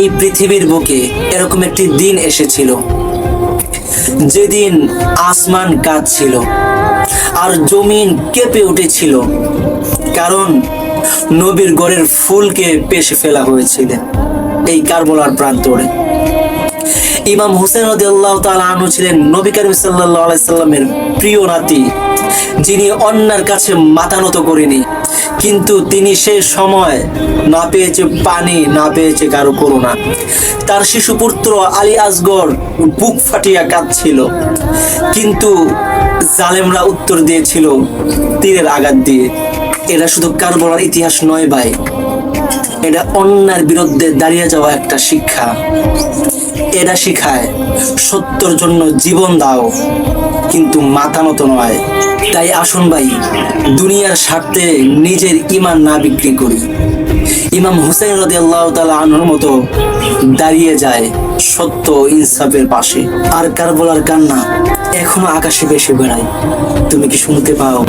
এই পৃথিবীর বুকে এরকম একটি দিন এসেছিল। যেদিন আসমান কাঁদছিল আর জমিন কেঁপে উঠেছিল, কারণ নবীর গড়ের ফুলকে পেশে ফেলা হয়েছিল এই কারবলার প্রান্তরে। ইমাম হুসেন রদিয়াল্লাহ তাআলা আনহু ছিলেন নবী করিম সাল্লাল্লাহু আলাইহি সাল্লামের প্রিয় নাতি। যিনি অন্যার কাছে মাথা নত করেনি। কিন্তু তিনি সে সময় না পেয়েছে পানি, না পেয়েছে কারও করুণা। তার শিশুপুত্র আলী আসগর বুক ফাটিয়া কাঁদছিল। কিন্তু জালেমরা উত্তর দিয়েছিল, তীরের আঘাত দিয়ে। এটা শুধু কারবলার ইতিহাস নয় ভাই। এটা অন্যার বিরুদ্ধে দাঁড়িয়ে যাওয়া একটা শিক্ষা। এটা শিখায়, সত্যর জন্য জীবন দাও। কিন্তু মাথা মতো নয়। তাই আসুন ভাই, দুনিয়ার স্বার্থে নিজের ইমান না বিক্রি করি। ইমাম হুসেন রদি আল্লাহ তালা মতো দাঁড়িয়ে যায় সত্য ইনসাফের পাশে। আর কারবলার কান্না এখনও আকাশে বেশি বেড়ায়। তুমি কি শুনতে পাও?